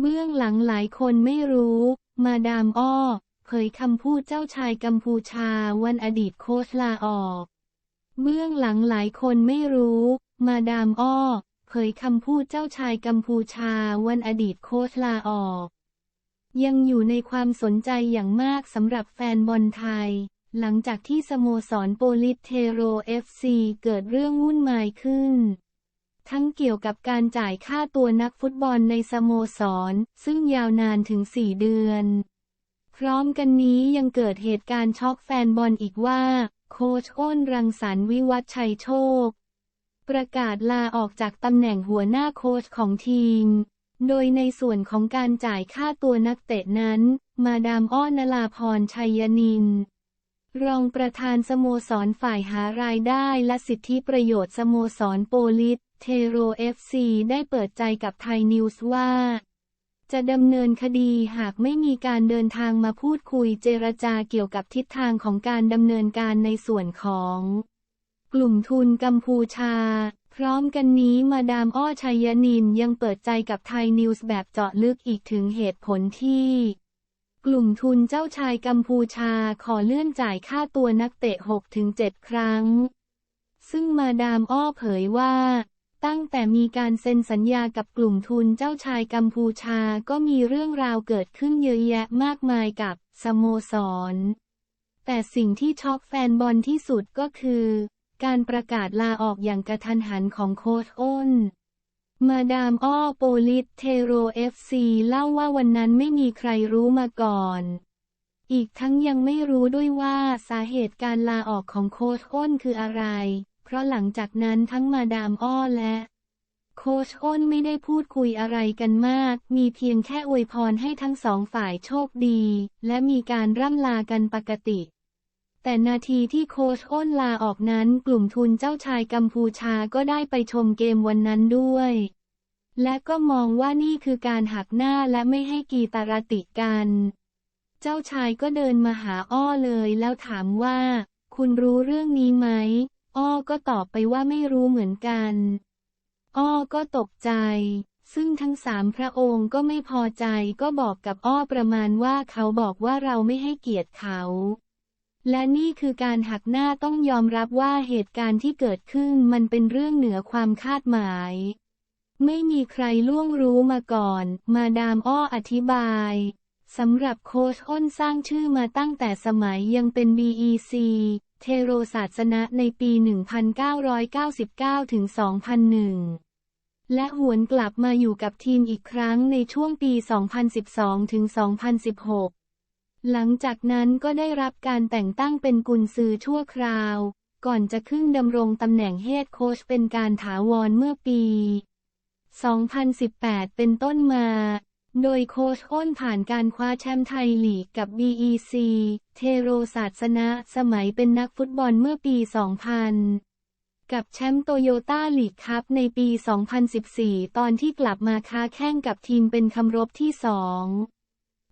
เบื้องหลังหลายคนไม่รู้ มาดามอ้อ เผยคำพูดเจ้าชายกัมพูชาวันอดีตโค้ชลาออก เบื้องหลังหลายคนไม่รู้ มาดามอ้อ เผยคำพูดเจ้าชายกัมพูชาวันอดีตโค้ชลาออก ยังอยู่ในความสนใจอย่างมากสำหรับแฟนบอลไทย หลังจากที่สโมสรโปลิสเทโรเอฟซีเกิดเรื่องวุ่นวายขึ้น ทั้งเกี่ยวกับการจ่ายค่าตัวนักฟุตบอลในสโมสร ซึ่งยาวนานถึง 4 เดือน พร้อมกันนี้ยังเกิดเหตุการณ์ช็อกแฟนบอลอีกว่า โค้ชอ้นรังสรรค์วิวัฒชัยโชค ประกาศลาออกจากตำแหน่งหัวหน้าโค้ชของทีม โดยในส่วนของการจ่ายค่าตัวนักเตะนั้น มาดามอ้อนลาพรชัยนินรองประธานสโมสรฝ่ายหารายได้และสิทธิประโยชน์สโมสรโปลิส เทโรเอฟซีได้เปิดใจกับไทยนิวส์ว่า จะดำเนินคดีหากไม่มีการเดินทางมาพูดคุยเจรจาเกี่ยวกับทิศทางของการดำเนินการในส่วนของ กลุ่มทุนกัมพูชา พร้อมกันนี้มาดามอ้อชัยนินยังเปิดใจกับไทยนิวส์แบบเจาะลึกอีกถึงเหตุผลที่กลุ่มทุนเจ้าชายกัมพูชาขอเลื่อนจ่ายค่าตัวนักเตะ 6-7 ครั้ง ซึ่งมาดามอ้อเผยว่า ตั้งแต่มีการเซ็นสัญญากับกลุ่มทุนเจ้าชายกัมพูชาก็มีเรื่องราวเกิดขึ้นเยอะแยะมากมายกับสโมสร แต่สิ่งที่ช็อกแฟนบอลที่สุดก็คือ การประกาศลาออกอย่างกระทันหันของโค้ชอ้น มาดามอ้อโปลิสเทโรเอฟซีเล่าว่าวันนั้นไม่มีใครรู้มาก่อนอีกทั้งยังไม่รู้ด้วยว่าสาเหตุการลาออกของโค้ชอ้นคืออะไร ราะหลังจากนั้นทั้งมาดามอ้อและโคชอ้นไม่ได้พูดคุยอะไรกันมาก มีเพียงแค่อวยพรให้ทั้งสองฝ่ายโชคดี และมีการร่ำลากันปกติ แต่นาทีที่โคชอ้นลาออกนั้นกลุ่มทุนเจ้าชายกัมพูชาก็ได้ไปชมเกมวันนั้นด้วย และก็มองว่านี่คือการหักหน้าและไม่ให้กีตารติกัน เจ้าชายก็เดินมาหาอ้อเลยแล้วถามว่า คุณรู้เรื่องนี้ไหม อ้อก็ตอบไปว่าไม่รู้เหมือนกัน อ้อก็ตกใจ ซึ่งทั้งสามพระองค์ก็ไม่พอใจก็บอกกับอ้อประมาณว่าเขาบอกว่าเราไม่ให้เกียรติเขา และนี่คือการหักหน้าต้องยอมรับว่าเหตุการณ์ที่เกิดขึ้นมันเป็นเรื่องเหนือความคาดหมาย ไม่มีใครล่วงรู้มาก่อน มาดามอ้ออธิบายสำหรับโค้ชอ้นสร้างชื่อมาตั้งแต่สมัยยังเป็น BEC เทโรศาสนะในปี 1999 ถึง 2001 และหวนกลับมาอยู่กับทีมอีกครั้งในช่วงปี 2012 ถึง 2016 หลังจากนั้นก็ได้รับการแต่งตั้งเป็นกุนซือชั่วคราว ก่อนจะขึ้นดำรงตำแหน่งเฮดโค้ชเป็นการถาวรเมื่อปี 2018 เป็นต้นมา โดยโค้ชอ้นผ่านการคว้าแชมป์ไทยลีกกับ BEC เทโรศาสนะสมัยเป็นนักฟุตบอลเมื่อปี 2000 กับแชมป์โตโยต้าลีกคัพในปี 2014 ตอนที่กลับมาค้าแข่งกับทีมเป็นคำรบที่สอง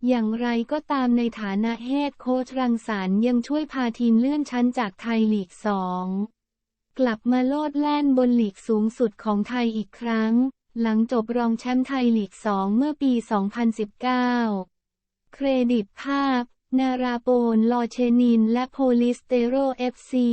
อย่างไรก็ตามในฐานะเฮดโค้ชรังสรรค์ยังช่วยพาทีมเลื่อนชั้นจากไทยลีกสองกลับมาโลดแล่นบนลีกสูงสุดของไทยอีกครั้ง หลังจบรองแชมป์ไทยลีก 2 เมื่อปี 2019 เครดิตภาพ นาราโปน ลอเชนิน และโพลิสเตโรเอฟซี